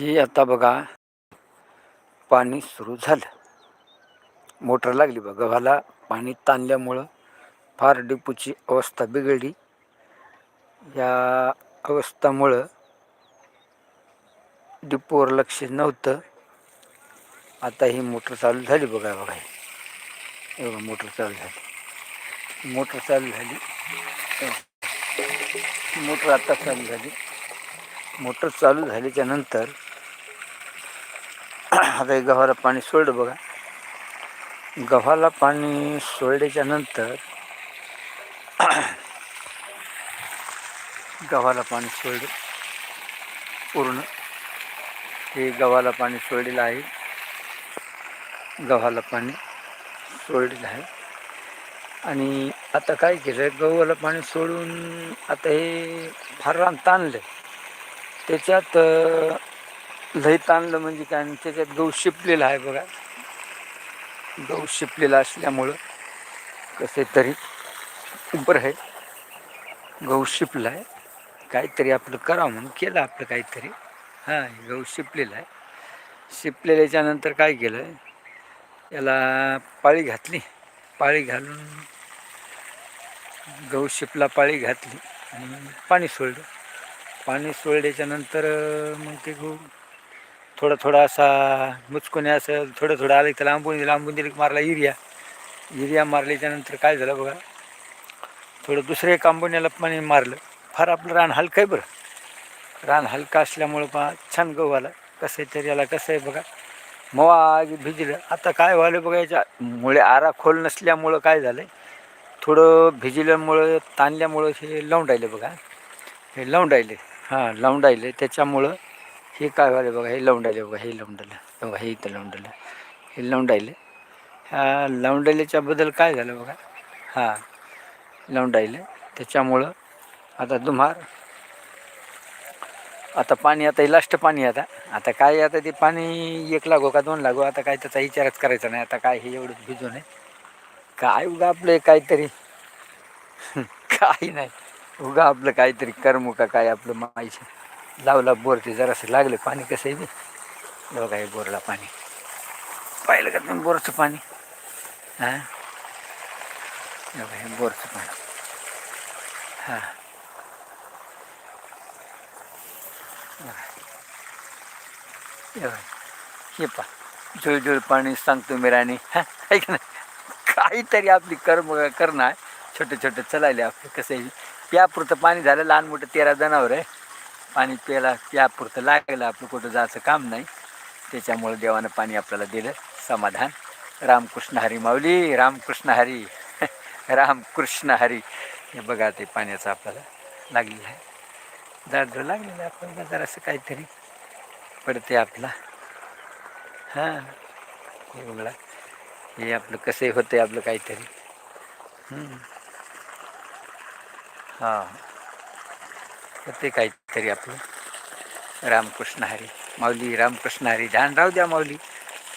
ही आता बघा पाणी सुरू झालं. मोटर लागली बघा गव्हाला पाणी ताणल्यामुळं फार डिपूची अवस्था बिघडली. या अवस्थामुळं डिपोवर लक्ष नव्हतं. आता ही मोटर चालू झाली बघा बघा हे. बघा मोटर चालू झाली. मोटर चालू झाली. मोटर आता चालू झाली. मोटर चालू झाल्याच्यानंतर आता गव्हाला पाणी सोडलं बघा. गव्हाला पाणी सोडल्याच्या नंतर गव्हाला पाणी सोडलं. पूर्ण. हे गव्हाला पाणी सोडलेलं आहे. गव्हाला पाणी सोडलेलं आहे. आणि आता काय केलं? गव्हाला पाणी सोडून आता हे फार रान ताणलं त्याच्यात लय लई ताणलं म्हणजे काय आणि त्याच्यात गहू शिपलेला आहे बघा. गहू शिपलेला असल्यामुळं कसे तरी बरं आहे गहू शिपला आहे काहीतरी आपलं करावं म्हणून केलं आपलं काहीतरी. हां गहू शिपलेला आहे. शिपलेल्याच्या नंतर काय केलं याला पाळी घातली. पाळी घालून गहू शिपला पाळी घातली आणि पाणी सोडलं. पाणी सोडल्याच्या नंतर मग ते गहू थोडा थोडा असा मुचकोने असं थोडं थोडं आलं त्याला आंबून दिलं आंबून दिलं की मारला युरिया युरिया मारल्याच्यानंतर काय झालं बघा? थोडं दुसरे एक आंबोण्याला पाणी मारलं. फार आपलं रान हलकं आहे बरं. रान हलकं असल्यामुळं पहा छान गहू आला. कसं आहे तरी याला कसं आहे बघा? मवा भिजलं. आता काय व्हायलं बघा याच्या मुळे आरा खोल नसल्यामुळं काय झालं थोडं भिजल्यामुळं ताणल्यामुळं हे लावून राहिलं बघा. हे लावून राहिले हां लावून राहिले त्याच्यामुळं हे काय व्हायलं बघा हे लावून बघा हे लवंडलं बघा हे इथं लवंडलं हे लवंडायलं ह्या लावून बद्दल काय झालं बघा? हां लवंडायलं त्याच्यामुळं आता दुमार आता पाणी आता हे लास्ट पाणी आता. आता काय आता ते पाणी एक लागो का दोन लागो? आता काय त्याचा विचारच करायचा नाही. आता काय हे एवढं भिजू आहे. काय उगा आपलं काहीतरी? काही नाही. उगा आपलं काहीतरी कर्म का काय आपलं माहिती? लावला बोर ते जरासं लागलं पाणी कसं आहे बे? बघा हे बोरला पाणी. पाहिलं का तुम्ही बोरचं पाणी? हां? बघा हे बोरचं पाणी. हां. हे पा. जुळजुळ पाणी सांगतो मी राणी. हां? ऐक ना. काहीतरी आपली कर्म करणं आहे छोटे छोटे चलायले आपले कसं आहे प्यापुरतं पाणी झालं लहान मोठं तेरा जनावर आहे. पाणी प्यायला प्यापुरतं लागलं आपलं कुठं जायचं काम नाही. त्याच्यामुळं देवानं पाणी आपल्याला दिलं. समाधान. रामकृष्ण हरी माऊली रामकृष्ण हरी. रामकृष्ण हरी. हे बघा ते पाण्याचं आपल्याला लागलेलं आहे. झाड लागलेलं आहे आपल्याला जरासं काहीतरी पडते आपला. हां. हे बघा. हे आपलं कसं होतं आपलं काहीतरी. हां. होते काहीतरी आपलं. रामकृष्ण हरी माऊली रामकृष्ण हरी ध्यान राहू द्या माऊली.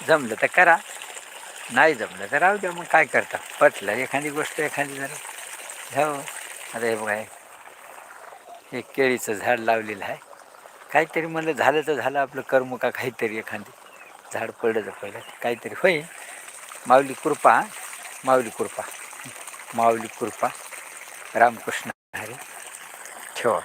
जमलं तर करा नाही जमलं तर राहू द्या मग काय करता? पटलं एखादी गोष्ट एखादी जरा. हो आता हे बघा हे- केळीचं झाड लावलेलं आहे. काहीतरी म्हणलं झालं तर झालं आपलं कर्म का काहीतरी एखादी. झाड पडलं तर पडलं काहीतरी होईल. माऊली कृपा माऊली कृपा. माऊली कृपा रामकृष्ण हरी. ठेवा.